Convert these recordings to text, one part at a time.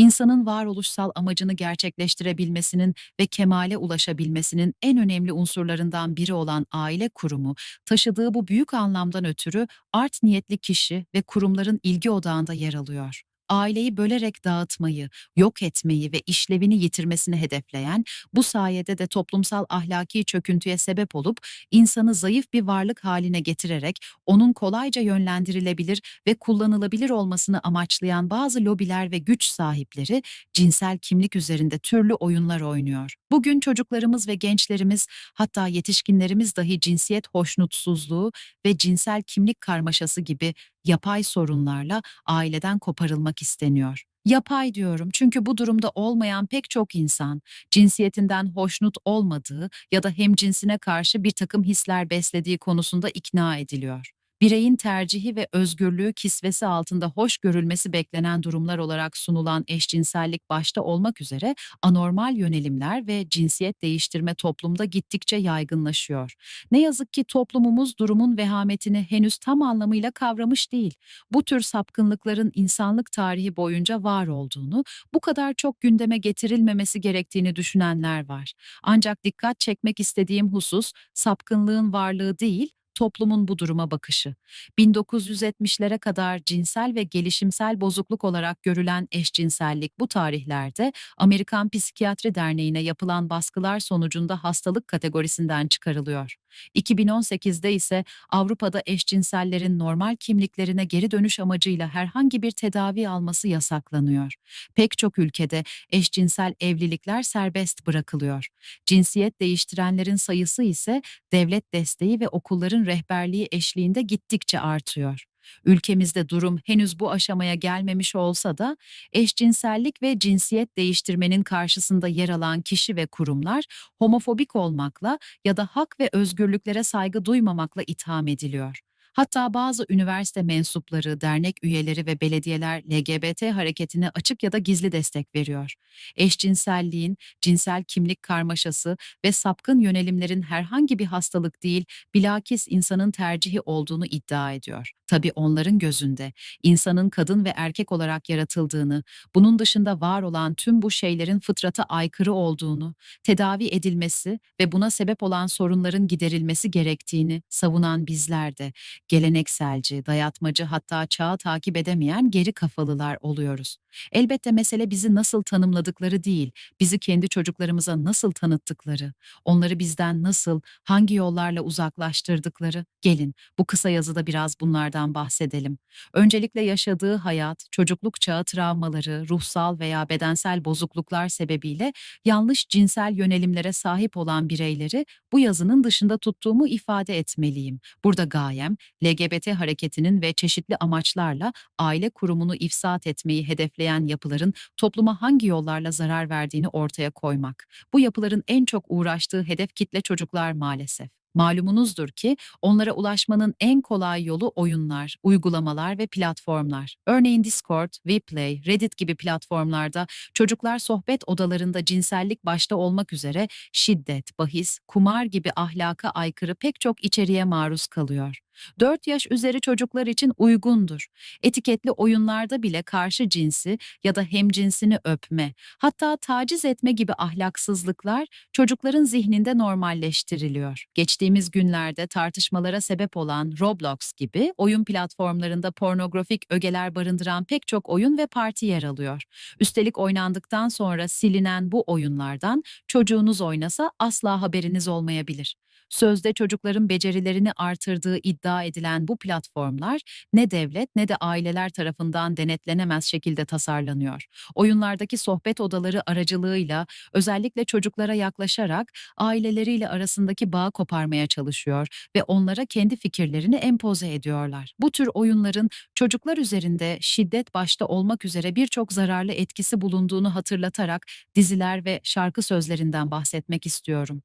İnsanın varoluşsal amacını gerçekleştirebilmesinin ve kemale ulaşabilmesinin en önemli unsurlarından biri olan aile kurumu, taşıdığı bu büyük anlamdan ötürü art niyetli kişi ve kurumların ilgi odağında yer alıyor. Aileyi bölerek dağıtmayı, yok etmeyi ve işlevini yitirmesini hedefleyen, bu sayede de toplumsal ahlaki çöküntüye sebep olup insanı zayıf bir varlık haline getirerek onun kolayca yönlendirilebilir ve kullanılabilir olmasını amaçlayan bazı lobiler ve güç sahipleri cinsel kimlik üzerinde türlü oyunlar oynuyor. Bugün çocuklarımız ve gençlerimiz hatta yetişkinlerimiz dahi cinsiyet hoşnutsuzluğu ve cinsel kimlik karmaşası gibi yapay sorunlarla aileden koparılmak isteniyor. Yapay diyorum çünkü bu durumda olmayan pek çok insan cinsiyetinden hoşnut olmadığı ya da hemcinsine karşı bir takım hisler beslediği konusunda ikna ediliyor. Bireyin tercihi ve özgürlüğü kisvesi altında hoş görülmesi beklenen durumlar olarak sunulan eşcinsellik başta olmak üzere anormal yönelimler ve cinsiyet değiştirme toplumda gittikçe yaygınlaşıyor. Ne yazık ki toplumumuz durumun vehametini henüz tam anlamıyla kavramış değil. Bu tür sapkınlıkların insanlık tarihi boyunca var olduğunu, bu kadar çok gündeme getirilmemesi gerektiğini düşünenler var. Ancak dikkat çekmek istediğim husus sapkınlığın varlığı değil, toplumun bu duruma bakışı. 1970'lere kadar cinsel ve gelişimsel bozukluk olarak görülen eşcinsellik bu tarihlerde Amerikan Psikiyatri Derneği'ne yapılan baskılar sonucunda hastalık kategorisinden çıkarılıyor. 2018'de ise Avrupa'da eşcinsellerin normal kimliklerine geri dönüş amacıyla herhangi bir tedavi alması yasaklanıyor. Pek çok ülkede eşcinsel evlilikler serbest bırakılıyor. Cinsiyet değiştirenlerin sayısı ise devlet desteği ve okulların rehberliği eşliğinde gittikçe artıyor. Ülkemizde durum henüz bu aşamaya gelmemiş olsa da eşcinsellik ve cinsiyet değiştirmenin karşısında yer alan kişi ve kurumlar homofobik olmakla ya da hak ve özgürlüklere saygı duymamakla itham ediliyor. Hatta bazı üniversite mensupları, dernek üyeleri ve belediyeler LGBT hareketine açık ya da gizli destek veriyor. Eşcinselliğin, cinsel kimlik karmaşası ve sapkın yönelimlerin herhangi bir hastalık değil, bilakis insanın tercihi olduğunu iddia ediyor. Tabii onların gözünde insanın kadın ve erkek olarak yaratıldığını, bunun dışında var olan tüm bu şeylerin fıtrata aykırı olduğunu, tedavi edilmesi ve buna sebep olan sorunların giderilmesi gerektiğini savunan bizler de gelenekselci, dayatmacı hatta çağı takip edemeyen geri kafalılar oluyoruz. Elbette mesele bizi nasıl tanımladıkları değil, bizi kendi çocuklarımıza nasıl tanıttıkları, onları bizden nasıl, hangi yollarla uzaklaştırdıkları. Gelin bu kısa yazıda biraz bunlardan bahsedelim. Öncelikle yaşadığı hayat, çocukluk çağı travmaları, ruhsal veya bedensel bozukluklar sebebiyle yanlış cinsel yönelimlere sahip olan bireyleri bu yazının dışında tuttuğumu ifade etmeliyim. Burada gayem LGBT hareketinin ve çeşitli amaçlarla aile kurumunu ifsat etmeyi hedefleyen yapıların topluma hangi yollarla zarar verdiğini ortaya koymak. Bu yapıların en çok uğraştığı hedef kitle çocuklar maalesef. Malumunuzdur ki onlara ulaşmanın en kolay yolu oyunlar, uygulamalar ve platformlar. Örneğin Discord, WePlay, Reddit gibi platformlarda çocuklar sohbet odalarında cinsellik başta olmak üzere şiddet, bahis, kumar gibi ahlaka aykırı pek çok içeriğe maruz kalıyor. 4 yaş üzeri çocuklar için uygundur. Etiketli oyunlarda bile karşı cinsi ya da hemcinsini öpme, hatta taciz etme gibi ahlaksızlıklar çocukların zihninde normalleştiriliyor. Geçtiğimiz günlerde tartışmalara sebep olan Roblox gibi oyun platformlarında pornografik ögeler barındıran pek çok oyun ve parti yer alıyor. Üstelik oynandıktan sonra silinen bu oyunlardan çocuğunuz oynasa asla haberiniz olmayabilir. Sözde çocukların becerilerini artırdığı iddia edilen bu platformlar ne devlet ne de aileler tarafından denetlenemez şekilde tasarlanıyor. Oyunlardaki sohbet odaları aracılığıyla özellikle çocuklara yaklaşarak aileleriyle arasındaki bağı koparmaya çalışıyor ve onlara kendi fikirlerini empoze ediyorlar. Bu tür oyunların çocuklar üzerinde şiddet başta olmak üzere birçok zararlı etkisi bulunduğunu hatırlatarak diziler ve şarkı sözlerinden bahsetmek istiyorum.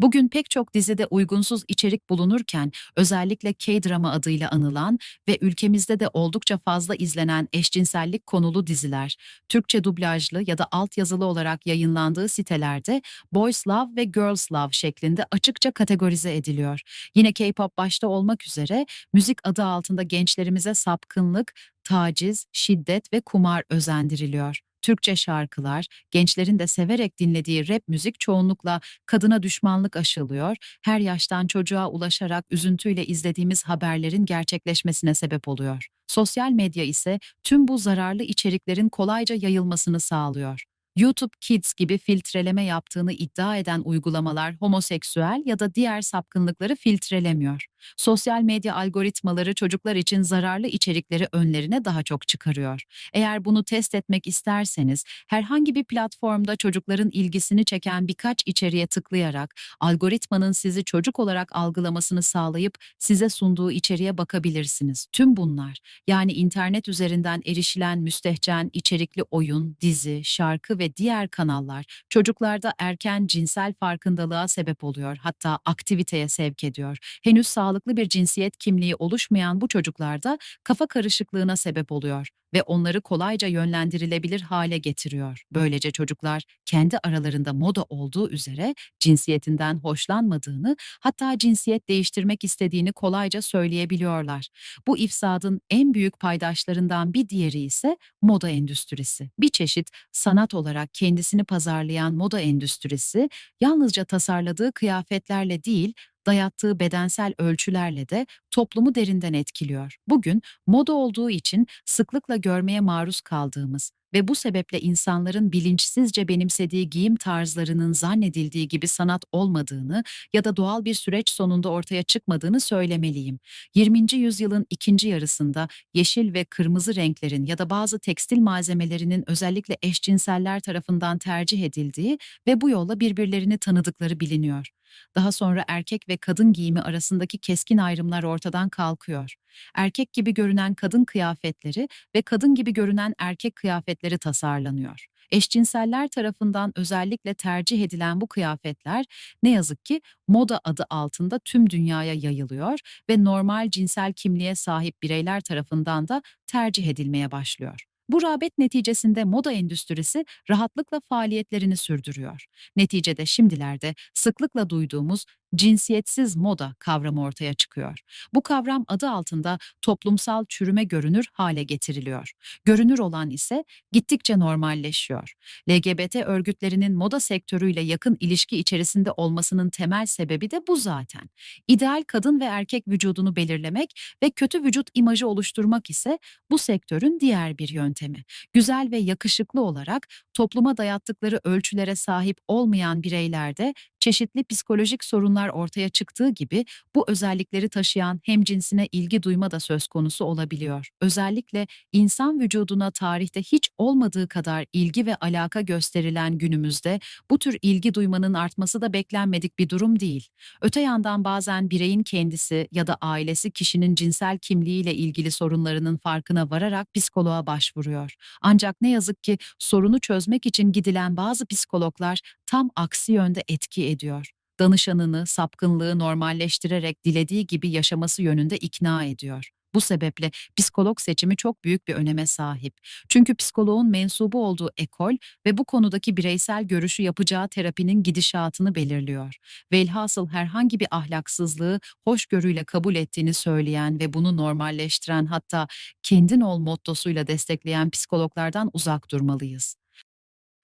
Bugün pek çok dizide uygunsuz içerik bulunurken özellikle K-drama adıyla anılan ve ülkemizde de oldukça fazla izlenen eşcinsellik konulu diziler, Türkçe dublajlı ya da altyazılı olarak yayınlandığı sitelerde Boys Love ve Girls Love şeklinde açıkça kategorize ediliyor. Yine K-pop başta olmak üzere müzik adı altında gençlerimize sapkınlık, taciz, şiddet ve kumar özendiriliyor. Türkçe şarkılar, gençlerin de severek dinlediği rap müzik çoğunlukla kadına düşmanlık aşılıyor, her yaştan çocuğa ulaşarak üzüntüyle izlediğimiz haberlerin gerçekleşmesine sebep oluyor. Sosyal medya ise tüm bu zararlı içeriklerin kolayca yayılmasını sağlıyor. YouTube Kids gibi filtreleme yaptığını iddia eden uygulamalar homoseksüel ya da diğer sapkınlıkları filtrelemiyor. Sosyal medya algoritmaları çocuklar için zararlı içerikleri önlerine daha çok çıkarıyor. Eğer bunu test etmek isterseniz, herhangi bir platformda çocukların ilgisini çeken birkaç içeriğe tıklayarak algoritmanın sizi çocuk olarak algılamasını sağlayıp size sunduğu içeriğe bakabilirsiniz. Tüm bunlar, yani internet üzerinden erişilen müstehcen içerikli oyun, dizi, şarkı ve diğer kanallar çocuklarda erken cinsel farkındalığa sebep oluyor, hatta aktiviteye sevk ediyor. Henüz sağlıklı bir cinsiyet kimliği oluşmayan bu çocuklarda kafa karışıklığına sebep oluyor ve onları kolayca yönlendirilebilir hale getiriyor. Böylece çocuklar kendi aralarında moda olduğu üzere cinsiyetinden hoşlanmadığını, hatta cinsiyet değiştirmek istediğini kolayca söyleyebiliyorlar. Bu ifsadın en büyük paydaşlarından bir diğeri ise moda endüstrisi. Bir çeşit sanat olarak kendisini pazarlayan moda endüstrisi yalnızca tasarladığı kıyafetlerle değil, dayattığı bedensel ölçülerle de toplumu derinden etkiliyor. Bugün moda olduğu için sıklıkla görmeye maruz kaldığımız ve bu sebeple insanların bilinçsizce benimsediği giyim tarzlarının zannedildiği gibi sanat olmadığını ya da doğal bir süreç sonunda ortaya çıkmadığını söylemeliyim. 20. yüzyılın ikinci yarısında yeşil ve kırmızı renklerin ya da bazı tekstil malzemelerinin özellikle eşcinseller tarafından tercih edildiği ve bu yolla birbirlerini tanıdıkları biliniyor. Daha sonra erkek ve kadın giyimi arasındaki keskin ayrımlar ortadan kalkıyor. Erkek gibi görünen kadın kıyafetleri ve kadın gibi görünen erkek kıyafetleri tasarlanıyor. Eşcinseller tarafından özellikle tercih edilen bu kıyafetler ne yazık ki moda adı altında tüm dünyaya yayılıyor ve normal cinsel kimliğe sahip bireyler tarafından da tercih edilmeye başlıyor. Bu rağbet neticesinde moda endüstrisi rahatlıkla faaliyetlerini sürdürüyor. Neticede şimdilerde sıklıkla duyduğumuz cinsiyetsiz moda kavramı ortaya çıkıyor. Bu kavram adı altında toplumsal çürüme görünür hale getiriliyor. Görünür olan ise gittikçe normalleşiyor. LGBT örgütlerinin moda sektörüyle yakın ilişki içerisinde olmasının temel sebebi de bu zaten. İdeal kadın ve erkek vücudunu belirlemek ve kötü vücut imajı oluşturmak ise bu sektörün diğer bir yöntemi. Güzel ve yakışıklı olarak topluma dayattıkları ölçülere sahip olmayan bireylerde çeşitli psikolojik sorunlar ortaya çıktığı gibi bu özellikleri taşıyan hemcinsine ilgi duyma da söz konusu olabiliyor. Özellikle insan vücuduna tarihte hiç olmadığı kadar ilgi ve alaka gösterilen günümüzde bu tür ilgi duymanın artması da beklenmedik bir durum değil. Öte yandan bazen bireyin kendisi ya da ailesi kişinin cinsel kimliğiyle ilgili sorunlarının farkına vararak psikoloğa başvuruyor. Ancak ne yazık ki sorunu çözmek için gidilen bazı psikologlar tam aksi yönde etki ediyor. Danışanını sapkınlığı normalleştirerek dilediği gibi yaşaması yönünde ikna ediyor. Bu sebeple psikolog seçimi çok büyük bir öneme sahip. Çünkü psikoloğun mensubu olduğu ekol ve bu konudaki bireysel görüşü yapacağı terapinin gidişatını belirliyor. Velhasıl herhangi bir ahlaksızlığı hoşgörüyle kabul ettiğini söyleyen ve bunu normalleştiren hatta kendin ol mottosuyla destekleyen psikologlardan uzak durmalıyız.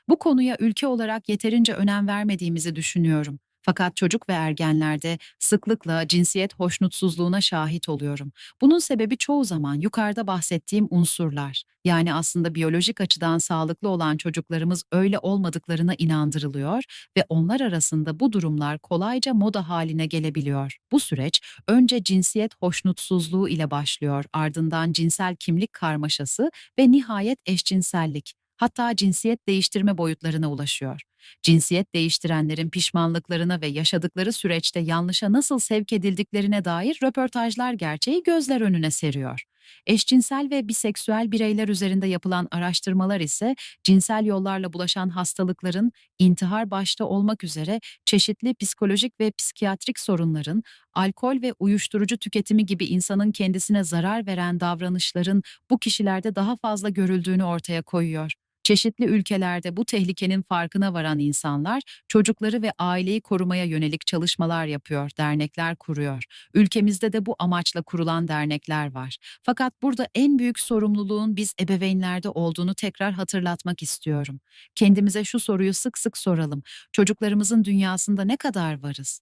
Bu konuya ülke olarak yeterince önem vermediğimizi düşünüyorum. Fakat çocuk ve ergenlerde sıklıkla cinsiyet hoşnutsuzluğuna şahit oluyorum. Bunun sebebi çoğu zaman yukarıda bahsettiğim unsurlar. Yani aslında biyolojik açıdan sağlıklı olan çocuklarımız öyle olmadıklarına inandırılıyor ve onlar arasında bu durumlar kolayca moda haline gelebiliyor. Bu süreç önce cinsiyet hoşnutsuzluğu ile başlıyor, ardından cinsel kimlik karmaşası ve nihayet eşcinsellik hatta cinsiyet değiştirme boyutlarına ulaşıyor. Cinsiyet değiştirenlerin pişmanlıklarına ve yaşadıkları süreçte yanlışa nasıl sevk edildiklerine dair röportajlar gerçeği gözler önüne seriyor. Eşcinsel ve biseksüel bireyler üzerinde yapılan araştırmalar ise cinsel yollarla bulaşan hastalıkların intihar başta olmak üzere çeşitli psikolojik ve psikiyatrik sorunların, alkol ve uyuşturucu tüketimi gibi insanın kendisine zarar veren davranışların bu kişilerde daha fazla görüldüğünü ortaya koyuyor. Çeşitli ülkelerde bu tehlikenin farkına varan insanlar çocukları ve aileyi korumaya yönelik çalışmalar yapıyor, dernekler kuruyor. Ülkemizde de bu amaçla kurulan dernekler var. Fakat burada en büyük sorumluluğun biz ebeveynlerde olduğunu tekrar hatırlatmak istiyorum. Kendimize şu soruyu sık sık soralım. Çocuklarımızın dünyasında ne kadar varız?